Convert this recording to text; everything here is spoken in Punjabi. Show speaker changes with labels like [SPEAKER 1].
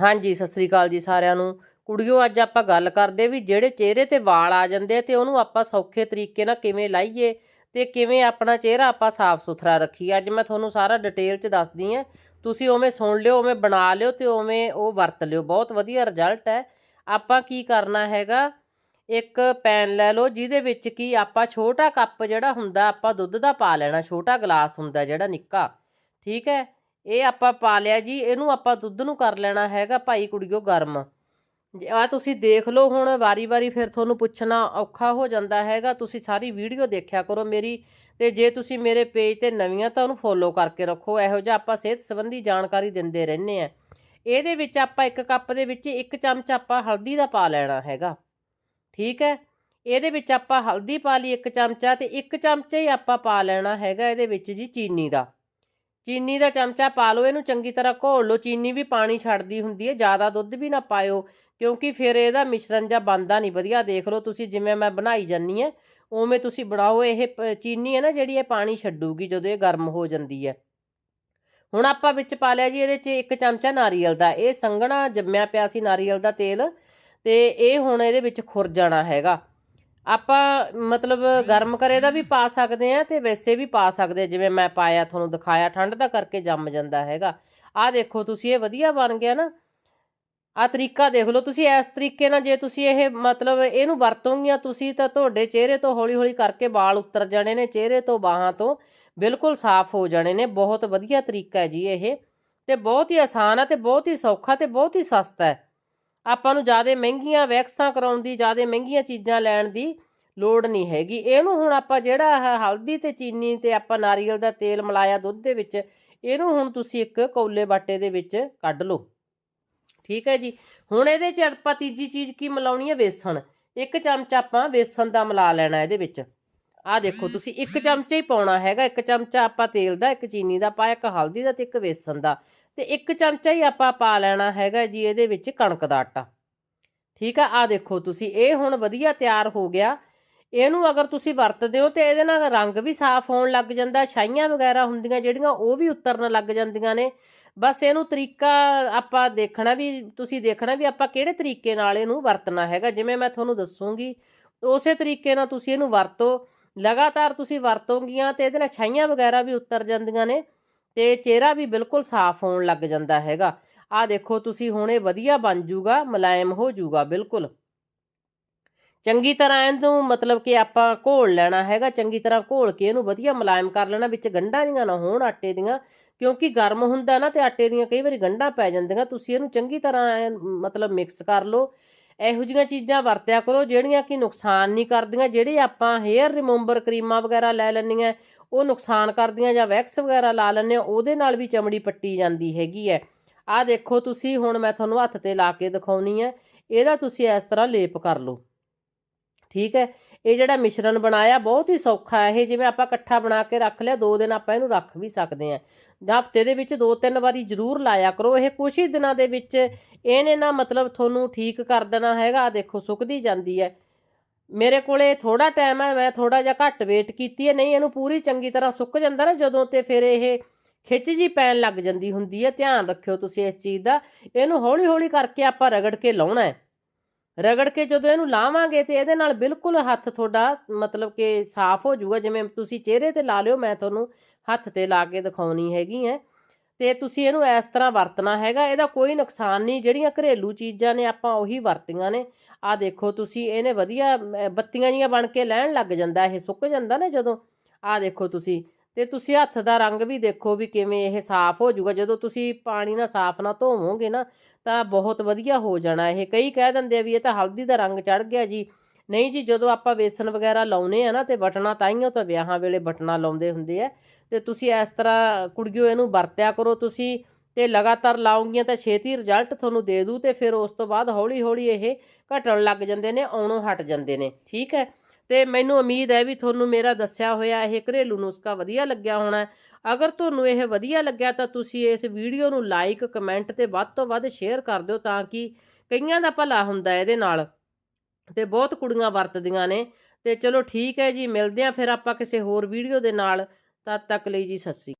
[SPEAKER 1] ਹਾਂਜੀ, ਸਤਿ ਸ੍ਰੀ ਅਕਾਲ ਜੀ ਸਾਰਿਆਂ ਨੂੰ। ਕੁੜੀਓ, ਅੱਜ ਆਪਾਂ ਗੱਲ ਕਰਦੇ ਵੀ ਜਿਹੜੇ ਚਿਹਰੇ ਤੇ ਵਾਲ ਆ ਜਾਂਦੇ ਆ ਤੇ ਉਹਨੂੰ ਆਪਾਂ ਸੌਖੇ ਤਰੀਕੇ ਨਾਲ ਕਿਵੇਂ ਲਾਈਏ ਤੇ ਕਿਵੇਂ ਆਪਣਾ ਚਿਹਰਾ ਆਪਾਂ ਸਾਫ਼ ਸੁਥਰਾ ਰੱਖੀਏ। ਅੱਜ ਮੈਂ ਤੁਹਾਨੂੰ ਸਾਰਾ ਡਿਟੇਲ ਚ ਦੱਸਦੀ ਆ ਤੁਸੀਂ ਉਵੇਂ ਸੁਣ ਲਿਓ, ਉਵੇਂ ਬਣਾ ਲਿਓ ਤੇ ਉਵੇਂ ਉਹ ਵਰਤ ਲਿਓ। ਬਹੁਤ ਵਧੀਆ ਰਿਜ਼ਲਟ ਹੈ। ਆਪਾਂ ਕੀ ਕਰਨਾ ਹੈਗਾ? ਇੱਕ ਪੈਨ ਲੈ ਲਓ, ਜਿਹਦੇ ਵਿੱਚ ਕੀ ਆਪਾਂ ਛੋਟਾ ਕੱਪ ਜਿਹੜਾ ਹੁੰਦਾ, ਆਪਾਂ ਦੁੱਧ ਦਾ ਪਾ ਲੈਣਾ। ਛੋਟਾ ਗਲਾਸ ਹੁੰਦਾ ਜਿਹੜਾ ਨਿੱਕਾ। ਠੀਕ ਹੈ? ਇਹ ਆਪਾਂ ਪਾ ਲਿਆ ਜੀ, ਇਹਨੂੰ ਆਪਾਂ ਦੁੱਧ ਨੂੰ ਕਰ ਲੈਣਾ ਹੈਗਾ ਭਾਈ ਕੁੜੀਓ ਗਰਮ। ਆ ਤੁਸੀਂ ਦੇਖ ਲਓ ਹੁਣ ਵਾਰੀ-ਵਾਰੀ ਫਿਰ ਤੁਹਾਨੂੰ ਪੁੱਛਣਾ ਔਖਾ ਹੋ ਜਾਂਦਾ ਹੈਗਾ, ਤੁਸੀਂ ਸਾਰੀ ਵੀਡੀਓ ਦੇਖਿਆ ਕਰੋ ਮੇਰੀ, ਤੇ ਜੇ ਤੁਸੀਂ ਮੇਰੇ ਪੇਜ ਤੇ ਨਵੀਆਂ ਤਾਂ ਉਹਨੂੰ ਫੋਲੋ ਕਰਕੇ ਰੱਖੋ, ਇਹੋ ਜਿਹਾ ਆਪਾਂ ਸਿਹਤ ਸੰਬੰਧੀ ਜਾਣਕਾਰੀ ਦਿੰਦੇ ਰਹਿੰਦੇ ਆ ਇਹਦੇ ਵਿੱਚ ਆਪਾਂ ਇੱਕ ਕੱਪ ਦੇ ਵਿੱਚ ਇੱਕ ਚਮਚ ਆਪਾਂ ਹਲਦੀ ਦਾ ਪਾ ਲੈਣਾ ਹੈਗਾ, ਠੀਕ ਹੈ? ਇਹਦੇ ਵਿੱਚ ਆਪਾਂ ਹਲਦੀ ਪਾ ਲਈ ਇੱਕ ਚਮਚਾ, ਤੇ ਇੱਕ ਚਮਚਾ ਹੀ ਆਪਾਂ ਪਾ ਲੈਣਾ ਹੈਗਾ ਇਹਦੇ ਵਿੱਚ ਜੀ ਚੀਨੀ ਦਾ। ਚੀਨੀ ਦਾ ਚਮਚਾ ਪਾ ਲਓ, ਇਹਨੂੰ ਚੰਗੀ ਤਰ੍ਹਾਂ ਘੋਲ ਲਓ। ਚੀਨੀ ਵੀ ਪਾਣੀ ਛੱਡਦੀ ਹੁੰਦੀ ਹੈ, ਜ਼ਿਆਦਾ ਦੁੱਧ ਵੀ ਨਾ ਪਾਇਓ, ਕਿਉਂਕਿ ਫਿਰ ਇਹਦਾ ਮਿਸ਼ਰਣ ਜਾਂ ਬੰਦਾ ਨਹੀਂ। ਵਧੀਆ, ਦੇਖ ਲਓ ਤੁਸੀਂ, ਜਿਵੇਂ ਮੈਂ ਬਣਾਈ ਜਾਨੀ ਹੈ, ਉਵੇਂ ਤੁਸੀਂ ਬਣਾਓ। ਇਹ ਪ- ਚੀਨੀ ਹੈ ਨਾ, ਜਿਹੜੀ ਇਹ ਪਾਣੀ ਛੱਡੂਗੀ ਜਦੋਂ ਇਹ ਗਰਮ ਹੋ ਜਾਂਦੀ ਹੈ। ਹੁਣ ਆਪਾਂ ਵਿੱਚ ਪਾ ਲਿਆ ਜੀ, ਇਹਦੇ 'ਚ ਇੱਕ ਚਮਚਾ ਨਾਰੀਅਲ ਦਾ। ਇਹ ਸੰਘਣਾ ਜੰਮਿਆ ਪਿਆ ਸੀ ਨਾਰੀਅਲ ਦਾ ਤੇਲ, ਤੇ ਇਹ ਹੁਣ ਇਹਦੇ ਵਿੱਚ ਖੁਰ ਜਾਣਾ ਹੈਗਾ। ਆਪਾਂ ਮਤਲਬ ਗਰਮ ਕਰੇ ਦਾ ਵੀ ਪਾ ਸਕਦੇ ਆ ਤੇ ਵੈਸੇ ਵੀ ਪਾ ਸਕਦੇ ਜਿਵੇਂ ਮੈਂ ਪਾਇਆ, ਤੁਹਾਨੂੰ ਦਿਖਾਇਆ, ਠੰਡ ਦਾ ਕਰਕੇ ਜੰਮ ਜਾਂਦਾ ਹੈਗਾ। ਆਹ ਦੇਖੋ, ਤੁਸੀਂ ਇਹ ਵਧੀਆ ਬਣ ਗਿਆ ਨਾ। ਆਹ ਤਰੀਕਾ ਦੇਖ ਲਓ, ਤੁਸੀਂ ਇਸ ਤਰੀਕੇ ਨਾਲ ਜੇ ਤੁਸੀਂ ਇਹ ਮਤਲਬ ਇਹਨੂੰ ਵਰਤੋਂਗੀਆਂ ਤੁਸੀਂ ਤਾਂ ਤੁਹਾਡੇ ਚਿਹਰੇ ਤੋਂ ਹੌਲੀ ਹੌਲੀ ਕਰਕੇ ਵਾਲ ਉਤਰ ਜਾਣੇ ਨੇ, ਚਿਹਰੇ ਤੋਂ ਬਾਹਾਂ ਤੋਂ ਬਿਲਕੁਲ ਸਾਫ਼ ਹੋ ਜਾਣੇ ਨੇ। ਬਹੁਤ ਵਧੀਆ ਤਰੀਕਾ ਹੈ ਜੀ ਇਹ ਤੇ ਬਹੁਤ ਹੀ ਆਸਾਨ ਹੈ ਤੇ ਬਹੁਤ ਹੀ ਸੌਖਾ ਤੇ ਬਹੁਤ ਹੀ ਸਸਤਾ ਹੈ। ਆਪਾਂ ਨੂੰ ਜ਼ਿਆਦਾ ਮਹਿੰਗੀਆਂ ਵੈਕਸਾਂ ਕਰਾਉਣ ਦੀ, ਜ਼ਿਆਦਾ ਮਹਿੰਗੀਆਂ ਚੀਜ਼ਾਂ ਲੈਣ ਦੀ ਲੋੜ ਨਹੀਂ ਹੈਗੀ। ਇਹਨੂੰ ਹੁਣ ਆਪਾਂ ਜਿਹੜਾ ਹਲਦੀ ਤੇ ਚੀਨੀ ਤੇ ਆਪਾਂ ਨਾਰੀਅਲ ਦਾ ਤੇਲ ਮਿਲਾਇਆ ਦੁੱਧ ਦੇ ਵਿੱਚ, ਇਹਨੂੰ ਹੁਣ ਤੁਸੀਂ ਇੱਕ ਕੌਲੇ ਬਾਟੇ ਦੇ ਵਿੱਚ ਕੱਢ ਲਓ। ਠੀਕ ਹੈ ਜੀ? ਹੁਣ ਇਹਦੇ 'ਚ ਆਪਾਂ ਤੀਜੀ ਚੀਜ਼ ਕੀ ਮਿਲਾਉਣੀ ਹੈ? ਵੇਸਣ। ਇੱਕ ਚਮਚ ਆਪਾਂ ਵੇਸਣ ਦਾ ਮਿਲਾ ਲੈਣਾ ਇਹਦੇ ਵਿੱਚ। ਆਹ ਦੇਖੋ, ਤੁਸੀਂ ਇੱਕ ਚਮਚਾ ਹੀ ਪਾਉਣਾ ਹੈਗਾ। ਇੱਕ ਚਮਚਾ ਆਪਾਂ ਤੇਲ ਦਾ, ਇੱਕ ਚੀਨੀ ਦਾ ਪਾਇਆ, ਇੱਕ ਹਲਦੀ ਦਾ ਤੇ ਇੱਕ ਵੇਸਣ ਦਾ। ਤੇ ਇੱਕ ਚਮਚਾ ਹੀ ਆਪਾਂ ਪਾ ਲੈਣਾ ਹੈਗਾ ਜੀ ਇਹਦੇ ਵਿੱਚ ਕਣਕ ਦਾ ਆਟਾ। ਠੀਕ ਆ ਆ ਦੇਖੋ ਤੁਸੀਂ, ਇਹ ਹੁਣ ਵਧੀਆ ਤਿਆਰ ਹੋ ਗਿਆ। ਇਹਨੂੰ ਅਗਰ ਤੁਸੀਂ ਵਰਤਦੇ ਹੋ ਤੇ ਇਹਦੇ ਨਾਲ ਰੰਗ ਵੀ ਸਾਫ਼ ਹੋਣ ਲੱਗ ਜਾਂਦਾ, ਛਾਈਆਂ ਵਗੈਰਾ ਹੁੰਦੀਆਂ ਜਿਹੜੀਆਂ ਉਹ ਵੀ ਉਤਰਨ ਲੱਗ ਜਾਂਦੀਆਂ ਨੇ। ਬਸ ਇਹਨੂੰ ਤਰੀਕਾ ਆਪਾਂ ਦੇਖਣਾ ਵੀ, ਤੁਸੀਂ ਦੇਖਣਾ ਵੀ ਆਪਾਂ ਕਿਹੜੇ ਤਰੀਕੇ ਨਾਲ ਇਹਨੂੰ ਵਰਤਣਾ ਹੈਗਾ। ਜਿਵੇਂ ਮੈਂ ਤੁਹਾਨੂੰ ਦੱਸੂਗੀ, ਉਸੇ ਤਰੀਕੇ ਨਾਲ ਤੁਸੀਂ ਇਹਨੂੰ ਵਰਤੋ। ਲਗਾਤਾਰ ਤੁਸੀਂ ਵਰਤੋਗੀਆਂ ਤੇ ਇਹਦੇ ਨਾਲ ਛਾਈਆਂ ਵਗੈਰਾ ਵੀ ਉਤਰ ਜਾਂਦੀਆਂ ਨੇ। ਤੇ ਚਿਹਰਾ ਵੀ ਬਿਲਕੁਲ ਸਾਫ਼ ਹੋਣ ਲੱਗ ਜਾਂਦਾ ਹੈਗਾ। ਆ ਦੇਖੋ, ਤੁਸੀਂ ਹੁਣ ਇਹ ਵਧੀਆ ਬਣ ਜੂਗਾ, ਮੁਲਾਇਮ ਹੋ ਜੂਗਾ, ਬਿਲਕੁਲ। ਚੰਗੀ ਤਰ੍ਹਾਂ ਇਹਨੂੰ ਮਤਲਬ ਕਿ ਆਪਾਂ ਘੋਲ ਲੈਣਾ ਹੈਗਾ, ਚੰਗੀ ਤਰ੍ਹਾਂ ਘੋਲ ਕੇ ਇਹਨੂੰ ਵਧੀਆ ਮੁਲਾਇਮ ਕਰ ਲੈਣਾ, ਵਿੱਚ ਗੰਢਾਂ ਜੀਆਂ ਨਾ ਹੋਣ ਆਟੇ ਦੀਆਂ, ਕਿਉਂਕਿ ਗਰਮ ਹੁੰਦਾ ਨਾ ਤੇ ਆਟੇ ਦੀਆਂ ਕਈ ਵਾਰੀ ਗੰਢਾਂ ਪੈ ਜਾਂਦੀਆਂ, ਤੁਸੀਂ ਇਹਨੂੰ ਚੰਗੀ ਤਰ੍ਹਾਂ ਐਂ ਮਤਲਬ ਮਿਕਸ ਕਰ ਲਓ। ਇਹੋ ਜਿਹੀਆਂ ਚੀਜ਼ਾਂ ਵਰਤਿਆ ਕਰੋ, ਜਿਹੜੀਆਂ ਕਿ ਨੁਕਸਾਨ ਨਹੀਂ ਕਰਦੀਆਂ, ਜਿਹੜੇ ਆਪਾਂ ਹੇਅਰ ਰਿਮੂਵਰ ਕਰੀਮਾਂ ਵਗੈਰਾ ਲੈ ਲੈਣੀਆਂ ਉਹ ਨੁਕਸਾਨ ਕਰਦੀਆਂ ਜਾਂ ਵੈਕਸ ਵਗੈਰਾ ਲਾ ਲੈਂਦੇ ਆ ਉਹਦੇ ਨਾਲ ਵੀ ਚਮੜੀ ਪੱਟੀ ਜਾਂਦੀ ਹੈਗੀ ਹੈ। ਆਹ ਦੇਖੋ ਤੁਸੀਂ, ਹੁਣ ਮੈਂ ਤੁਹਾਨੂੰ ਹੱਥ ਤੇ ਲਾ ਕੇ ਦਿਖਾਉਣੀ ਹੈ। ਇਹਦਾ ਤੁਸੀਂ ਇਸ ਤਰ੍ਹਾਂ ਲੇਪ ਕਰ ਲਓ। ਠੀਕ ਹੈ? ਇਹ ਜਿਹੜਾ ਮਿਸ਼ਰਣ ਬਣਾਇਆ, ਬਹੁਤ ਹੀ ਸੌਖਾ ਹੈ। ਇਹ ਜਿਵੇਂ ਆਪਾਂ ਇਕੱਠਾ ਬਣਾ ਕੇ ਰੱਖ ਲਿਆ, ਦੋ ਦਿਨ ਆਪਾਂ ਇਹਨੂੰ ਰੱਖ ਵੀ ਸਕਦੇ ਹਾਂ। ਹਫ਼ਤੇ ਦੇ ਵਿੱਚ ਦੋ ਤਿੰਨ ਵਾਰੀ ਜ਼ਰੂਰ ਲਾਇਆ ਕਰੋ। ਇਹ ਕੁਛ ਹੀ ਦਿਨਾਂ ਦੇ ਵਿੱਚ ਇਹਨੇ ਨਾ ਮਤਲਬ ਤੁਹਾਨੂੰ ਠੀਕ ਕਰ ਦੇਣਾ ਹੈਗਾ। ਆਹ ਦੇਖੋ, ਸੁੱਕਦੀ ਜਾਂਦੀ ਹੈ। ਮੇਰੇ ਕੋਲੇ ਥੋੜਾ ਟਾਈਮ ਹੈ, ਮੈਂ ਥੋੜਾ ਜਿਹਾ ਘੱਟ ਵੇਟ ਕੀਤੀ ਹੈ, ਨਹੀਂ, ਇਹਨੂੰ ਪੂਰੀ ਚੰਗੀ ਤਰ੍ਹਾਂ ਸੁੱਕ ਜਾਂਦਾ ਨਾ ਜਦੋਂ ਤੇ ਫਿਰ ਇਹ ਖਿੱਚ ਜੀ ਪੈਣ ਲੱਗ ਜਾਂਦੀ ਹੁੰਦੀ ਹੈ, ਧਿਆਨ ਰੱਖਿਓ ਤੁਸੀਂ ਇਸ ਚੀਜ਼ ਦਾ, ਇਹਨੂੰ ਹੌਲੀ ਹੌਲੀ ਕਰਕੇ ਆਪਾਂ ਰਗੜ ਕੇ ਲਾਉਣਾ ਹੈ। ਰਗੜ ਕੇ ਜਦੋਂ ਇਹਨੂੰ ਲਾਵਾਂਗੇ ਤੇ ਇਹਦੇ ਨਾਲ ਬਿਲਕੁਲ ਹੱਥ ਤੁਹਾਡਾ ਮਤਲਬ ਕਿ ਸਾਫ਼ ਹੋ ਜਾਊਗਾ, ਜਿਵੇਂ ਤੁਸੀਂ ਚਿਹਰੇ ਤੇ ਲਾ ਲਿਓ, ਮੈਂ ਤੁਹਾਨੂੰ ਹੱਥ ਤੇ ਲਾ ਕੇ ਦਿਖਾਉਣੀ ਹੈਗੀ ਹੈ। ਤੇ ਤੁਸੀਂ ਇਹਨੂੰ ਇਸ ਤਰ੍ਹਾਂ ਵਰਤਣਾ ਹੈਗਾ, ਇਹਦਾ ਕੋਈ ਨੁਕਸਾਨ ਨਹੀਂ, ਜਿਹੜੀਆਂ ਘਰੇਲੂ ਚੀਜ਼ਾਂ ਨੇ ਆਪਾਂ ਉਹੀ ਵਰਤੀਆਂ ਨੇ। ਆ ਦੇਖੋ ਤੁਸੀਂ, ਇਹਨੇ ਵਧੀਆ ਬੱਤੀਆਂ ਜੀਆਂ ਬਣ ਕੇ ਲੈਣ ਲੱਗ ਜਾਂਦਾ, ਇਹ ਸੁੱਕ ਜਾਂਦਾ ਨਾ ਜਦੋਂ। ਆ ਦੇਖੋ ਤੁਸੀਂ, ਤੇ ਤੁਸੀਂ ਹੱਥ ਦਾ ਰੰਗ ਵੀ ਦੇਖੋ ਵੀ ਕਿਵੇਂ ਇਹ ਸਾਫ਼ ਹੋ ਜਾਊਗਾ। ਜਦੋਂ ਤੁਸੀਂ ਪਾਣੀ ਨਾਲ ਸਾਫ਼ ਨਾ ਧੋਵੋਗੇ ਨਾ, ਤਾਂ ਬਹੁਤ ਵਧੀਆ ਹੋ ਜਾਣਾ। ਇਹ ਕਈ ਕਹਿ ਦਿੰਦੇ ਆ ਵੀ ਇਹ ਤਾਂ ਹਲਦੀ ਦਾ ਰੰਗ ਚੜ ਗਿਆ ਜੀ। ਨਹੀਂ ਜੀ, ਜਦੋਂ ਆਪਾਂ ਵੇਸਣ ਵਗੈਰਾ ਲਾਉਨੇ ਆ ਨਾ ਤੇ ਬਟਨਾ ਤਾਈਓ ਤਾਂ ਵਿਆਹਾਂ ਵੇਲੇ ਬਟਨਾ ਲਾਉਂਦੇ ਹੁੰਦੇ ਆ। ਤੇ ਤੁਸੀਂ ਇਸ ਤਰ੍ਹਾਂ ਕੁੜੀਓ ਇਹਨੂੰ ਵਰਤਿਆ ਕਰੋ ਤੁਸੀਂ ਤੇ ਲਗਾਤਾਰ ਲਾਉਂਗੀਆਂ ਤਾਂ ਛੇਤੀ ਰਿਜ਼ਲਟ ਤੁਹਾਨੂੰ ਦੇ ਦੂ ਤੇ ਫਿਰ ਉਸ ਤੋਂ ਬਾਅਦ ਹੌਲੀ ਹੌਲੀ ਇਹ ਘਟਣ ਲੱਗ ਜਾਂਦੇ ਨੇ, ਆਉਣੋਂ ਹਟ ਜਾਂਦੇ ਨੇ। ਠੀਕ ਹੈ? ਤੇ ਮੈਨੂੰ ਉਮੀਦ ਹੈ ਵੀ ਤੁਹਾਨੂੰ ਮੇਰਾ ਦੱਸਿਆ ਹੋਇਆ ਇਹ ਘਰੇਲੂ ਨੁਸਖਾ ਵਧੀਆ ਲੱਗਿਆ ਹੋਣਾ। ਅਗਰ ਤੁਹਾਨੂੰ ਇਹ ਵਧੀਆ ਲੱਗਿਆ ਤਾਂ ਤੁਸੀਂ ਇਸ ਵੀਡੀਓ ਨੂੰ ਲਾਈਕ ਕਮੈਂਟ ਤੇ ਵੱਧ ਤੋਂ ਵੱਧ ਸ਼ੇਅਰ ਕਰ ਦਿਓ ਤਾਂ ਕਿ ਕਈਆਂ ਦਾ ਭਲਾ ਹੁੰਦਾ ਇਹਦੇ ਨਾਲ। ਤੇ ਬਹੁਤ ਕੁੜੀਆਂ ਵਰਤਦੀਆਂ ਨੇ। ਤੇ ਚਲੋ ਠੀਕ ਹੈ ਜੀ, ਮਿਲਦੇ ਆ ਫਿਰ ਆਪਾਂ ਕਿਸੇ ਹੋਰ ਵੀਡੀਓ ਦੇ ਨਾਲ। ਤਦ ਤੱਕ ਲਈ ਜੀ, ਸਤਿ ਸ੍ਰੀ ਅਕਾਲ।